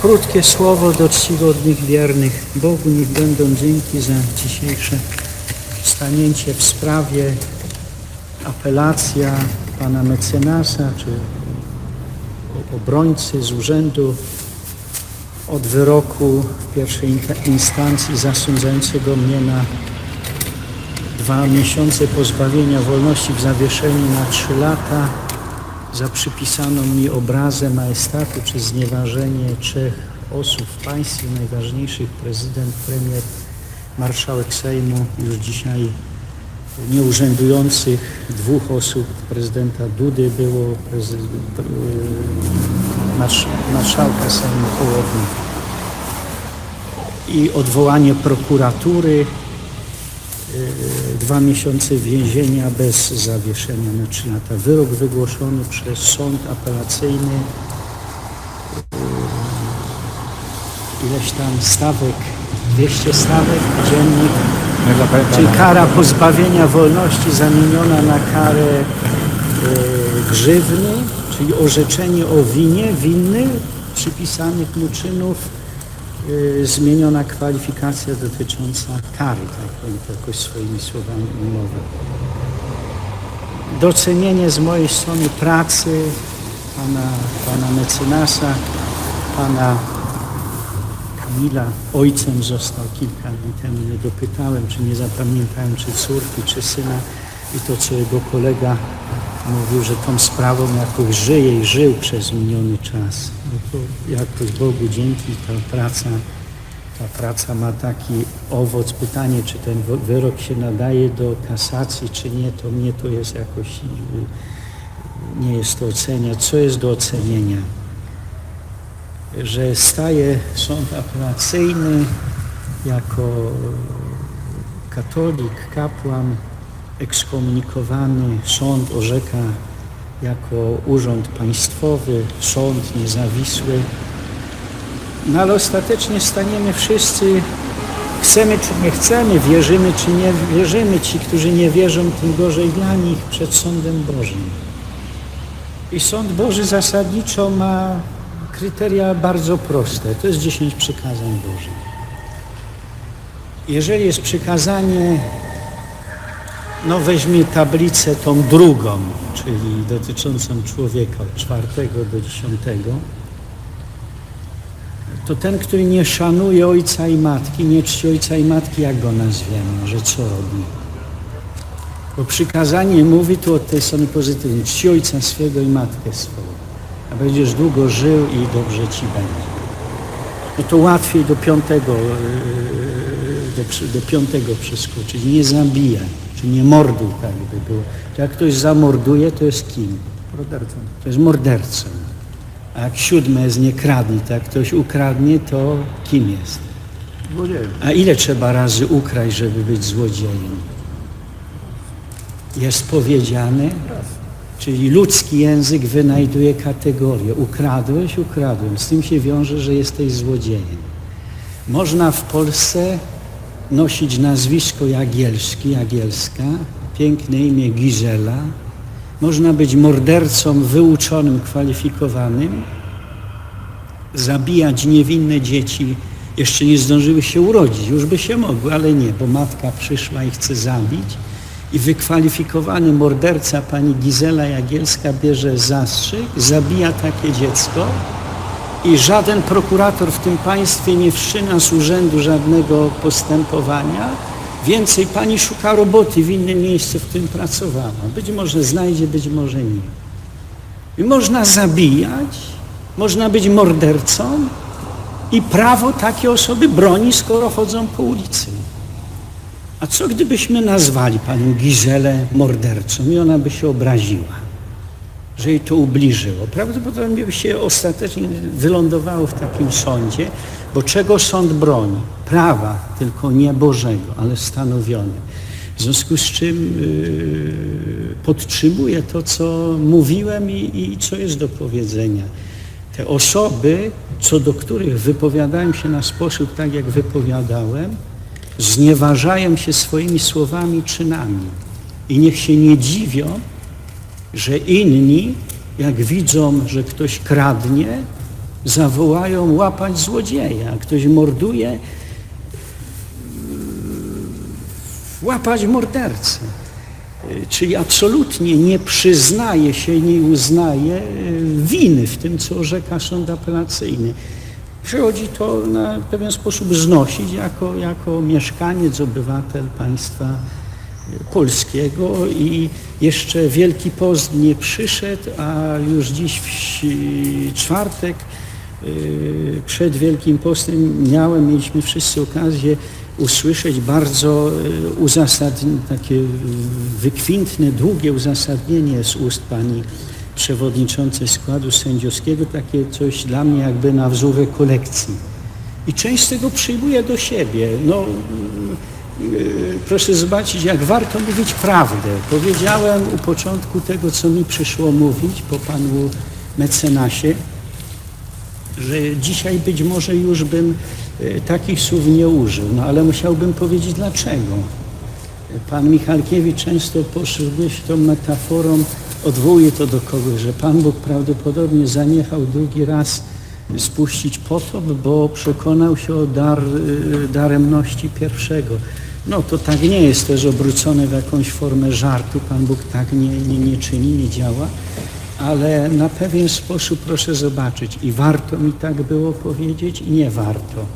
Krótkie słowo do czcigodnych, wiernych. Bogu niech będą dzięki za dzisiejsze stanięcie w sprawie apelacja pana mecenasa czy obrońcy z urzędu od wyroku pierwszej instancji zasądzającego mnie na dwa miesiące pozbawienia wolności w zawieszeniu na trzy lata za przypisaną mi obrazę majestatu czy znieważenie trzech osób w państwie, najważniejszych. Prezydent, premier, marszałek Sejmu, już dzisiaj nieurzędujących dwóch osób, prezydenta Dudy było, prezydent, marsz, marszałka Sejmu Hołowni i odwołanie prokuratury, dwa miesiące więzienia bez zawieszenia na trzy lata. Wyrok wygłoszony przez sąd apelacyjny, y, ileś tam stawek, 200 stawek Nie zapamiętam. czyli kara pozbawienia wolności zamieniona na karę y, grzywny, czyli orzeczenie o winie, winny przypisanych mu czynów, y, zmieniona kwalifikacja dotycząca kary, tak powiem to jakoś swoimi słowami umowę. Docenienie z mojej strony pracy pana, pana mecenasa, pana Kamila. Ojcem został kilka dni temu, nie dopytałem, czy nie zapamiętałem, czy córki, czy syna. I to, co jego kolega mówił, że tą sprawą jakoś żyje i żył przez miniony czas. No to jakoś Bogu dzięki ta praca, ta praca ma taki owoc. Pytanie, czy ten wyrok się nadaje do kasacji, czy nie, to mnie to jest jakoś, y, nie jest to oceniać. Co jest do ocenienia? Że staje sąd apelacyjny jako katolik, kapłan, ekskomunikowany, sąd orzeka jako urząd państwowy, sąd niezawisły. No ale ostatecznie staniemy wszyscy, chcemy czy nie chcemy, wierzymy czy nie wierzymy, ci, którzy nie wierzą, tym gorzej dla nich przed sądem Bożym. I sąd Boży zasadniczo ma kryteria bardzo proste. To jest 10 przykazań Bożych. Jeżeli jest przykazanie no weźmie tablicę tą drugą, czyli dotyczącą człowieka od czwartego do dziesiątego, to ten, który nie szanuje ojca i matki, nie czci ojca i matki, jak go nazwiemy, że co robi? Bo przykazanie mówi tu od tej strony pozytywnej, czci ojca swego i matkę swoją, a będziesz długo żył i dobrze ci będzie. No to łatwiej do piątego, yy, do, do piątego przeskoczyć, nie zabijaj, czy nie morduj, tak by było. To jak ktoś zamorduje, to jest kim? Mordercą. To jest mordercą. A jak siódme jest nie kradnij, to jak ktoś ukradnie, to kim jest? Złodziejem. A ile trzeba razy ukraść, żeby być złodziejem? Jest powiedziane, Raz. czyli ludzki język wynajduje kategorię. Ukradłeś, ukradłem. Z tym się wiąże, że jesteś złodziejem. Można w Polsce nosić nazwisko Jagielski, Jagielska, piękne imię Gizela. Można być mordercą wyuczonym, kwalifikowanym, zabijać niewinne dzieci, jeszcze nie zdążyły się urodzić, już by się mogły, ale nie, bo matka przyszła i chce zabić. I wykwalifikowany morderca pani Gizela Jagielska bierze zastrzyk, zabija takie dziecko i żaden prokurator w tym państwie nie wszczyna z urzędu żadnego postępowania. Więcej pani szuka roboty w innym miejscu, w którym pracowała. Być może znajdzie, być może nie. I można zabijać, można być mordercą i prawo takie osoby broni, skoro chodzą po ulicy. A co gdybyśmy nazwali panią Gizelę mordercą i ona by się obraziła, że jej to ubliżyło? Prawdopodobnie się ostatecznie wylądowało w takim sądzie, bo czego sąd broni? Prawa, tylko nie Bożego, ale stanowione. W związku z czym yy, podtrzymuję to, co mówiłem i, i co jest do powiedzenia. Te osoby, co do których wypowiadałem się na sposób tak, jak wypowiadałem, znieważają się swoimi słowami czynami. I niech się nie dziwią, że inni, jak widzą, że ktoś kradnie, zawołają łapać złodzieja. Ktoś morduje, łapać mordercę. Czyli absolutnie nie przyznaje się, nie uznaje y, winy w tym, co orzeka sąd apelacyjny. Przychodzi to na pewien sposób znosić jako, jako mieszkaniec, obywatel państwa polskiego i jeszcze Wielki Post nie przyszedł, a już dziś w czwartek y, przed Wielkim Postem miałem, mieliśmy wszyscy okazję usłyszeć bardzo y, uzasadnione, takie wykwintne, długie uzasadnienie z ust pani przewodniczącej składu sędziowskiego, takie coś dla mnie jakby na wzór kolekcji. I część z tego przyjmuję do siebie. No, proszę zobaczyć, jak warto mówić prawdę. Powiedziałem u początku tego, co mi przyszło mówić po panu mecenasie, że dzisiaj być może już bym e, takich słów nie użył, no ale musiałbym powiedzieć dlaczego. Pan Michalkiewicz często się tą metaforą, odwołuje to do kogoś, że Pan Bóg prawdopodobnie zaniechał drugi raz spuścić potop, bo przekonał się o dar, y, daremności pierwszego. No to tak nie jest też obrócone w jakąś formę żartu. Pan Bóg tak nie, nie, nie czyni, nie działa ale na pewien sposób proszę zobaczyć i warto mi tak było powiedzieć i nie warto.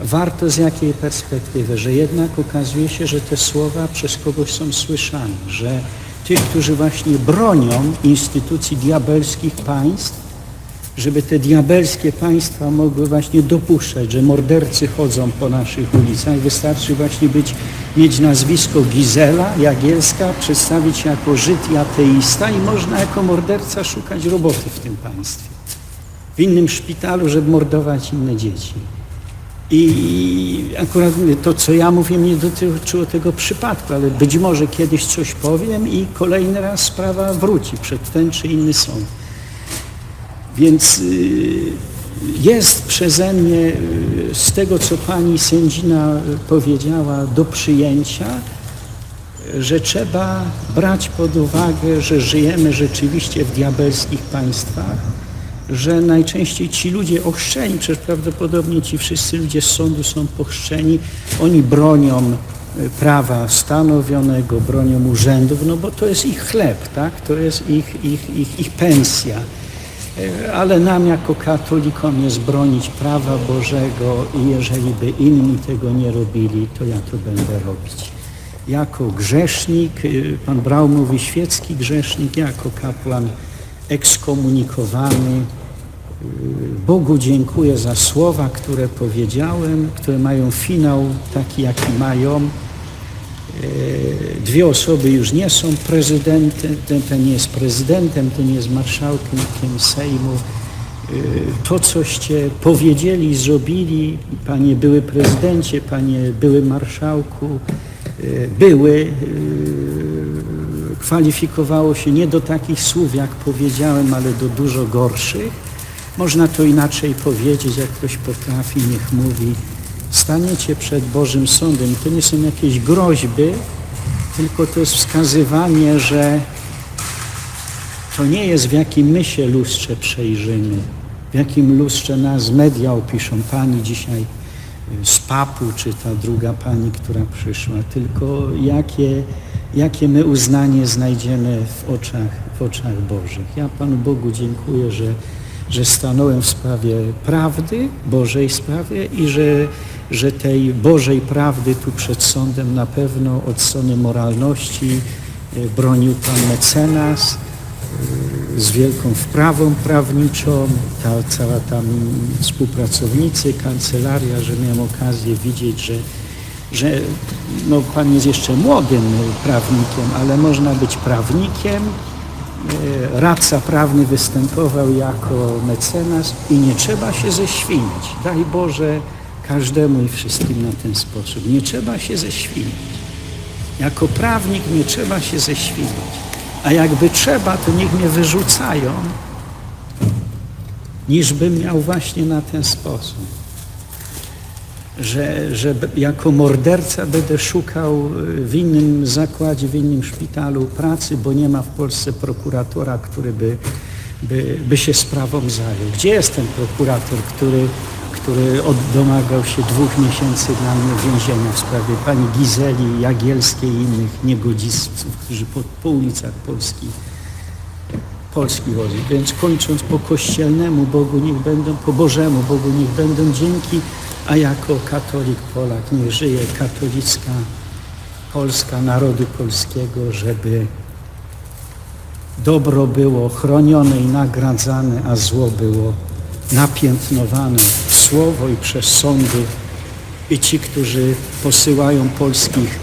Warto z jakiej perspektywy, że jednak okazuje się, że te słowa przez kogoś są słyszane, że tych, którzy właśnie bronią instytucji diabelskich państw, żeby te diabelskie państwa mogły właśnie dopuszczać, że mordercy chodzą po naszych ulicach. Wystarczy właśnie być, mieć nazwisko Gizela Jagielska, przedstawić się jako Żyd i ateista i można jako morderca szukać roboty w tym państwie. W innym szpitalu, żeby mordować inne dzieci. I akurat to, co ja mówię, nie dotyczyło tego przypadku, ale być może kiedyś coś powiem i kolejny raz sprawa wróci przed ten czy inny sąd. Więc y, jest przeze mnie y, z tego, co pani sędzina powiedziała, do przyjęcia, że trzeba brać pod uwagę, że żyjemy rzeczywiście w diabelskich państwach, że najczęściej ci ludzie ochrzczeni, przecież prawdopodobnie ci wszyscy ludzie z sądu są pochrzczeni, oni bronią y, prawa stanowionego, bronią urzędów, no bo to jest ich chleb, tak? to jest ich, ich, ich, ich pensja. E, Ale nam jako katolikom jest bronić prawa Bożego i jeżeli by inni tego nie robili, to ja to będę robić. Jako grzesznik, y, pan Brał mówi świecki grzesznik, jako kapłan ekskomunikowany, y, Bogu dziękuję za słowa, które powiedziałem, które mają finał taki, jaki mają. Dwie osoby już nie są prezydentem, ten, nie jest prezydentem, ten jest marszałkiem Sejmu. E, To, coście powiedzieli zrobili, panie były prezydencie, panie były marszałku, e, były, e, kwalifikowało się nie do takich słów, jak powiedziałem, ale do dużo gorszych. Można to inaczej powiedzieć, jak ktoś potrafi, niech mówi. Staniecie przed Bożym Sądem. To nie są jakieś groźby, tylko to jest wskazywanie, że to nie jest w jakim my się lustrze przejrzymy, w jakim lustrze nas media opiszą. Pani dzisiaj y, z papu, czy ta druga pani, która przyszła, tylko jakie, jakie my uznanie znajdziemy w oczach, w oczach Bożych. Ja Panu Bogu dziękuję, że, że stanąłem w sprawie prawdy, Bożej sprawie i że, że tej Bożej prawdy tu przed sądem na pewno od strony moralności y, bronił Pan mecenas, z wielką wprawą prawniczą, ta cała tam współpracownicy, kancelaria, że miałem okazję widzieć, że, że no, Pan jest jeszcze młodym prawnikiem, ale można być prawnikiem. E, Radca prawny występował jako mecenas i nie trzeba się ześwinić. Daj Boże każdemu i wszystkim na ten sposób. Nie trzeba się ześwinić. Jako prawnik nie trzeba się ześwinić. A jakby trzeba, to niech mnie wyrzucają, niż bym miał właśnie na ten sposób. Że, że jako morderca będę szukał y, w innym zakładzie, w innym szpitalu pracy, bo nie ma w Polsce prokuratora, który by by, by się sprawą zajął. Gdzie jest ten prokurator, który, który domagał się dwóch miesięcy dla mnie więzienia w sprawie pani Gizeli Jagielskiej i innych niegodziców, którzy po, po ulicach Polski Polski chodzi. Więc kończąc po kościelnemu Bogu niech będą, po Bożemu Bogu niech będą dzięki, a jako katolik Polak niech żyje katolicka Polska, narodu polskiego, żeby dobro było chronione i nagradzane, a zło było napiętnowane w słowo i przez sądy. I ci, którzy posyłają polskich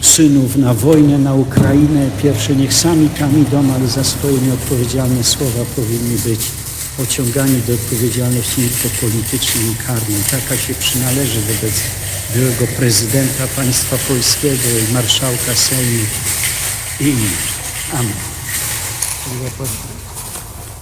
synów na wojnę na Ukrainę, pierwsze niech sami tam idą, ale za swoje nieodpowiedzialne słowa powinni być pociągani do odpowiedzialności nie tylko politycznej i karnej. Taka się przynależy wobec byłego prezydenta państwa polskiego i marszałka Sejmu i innych. Amen.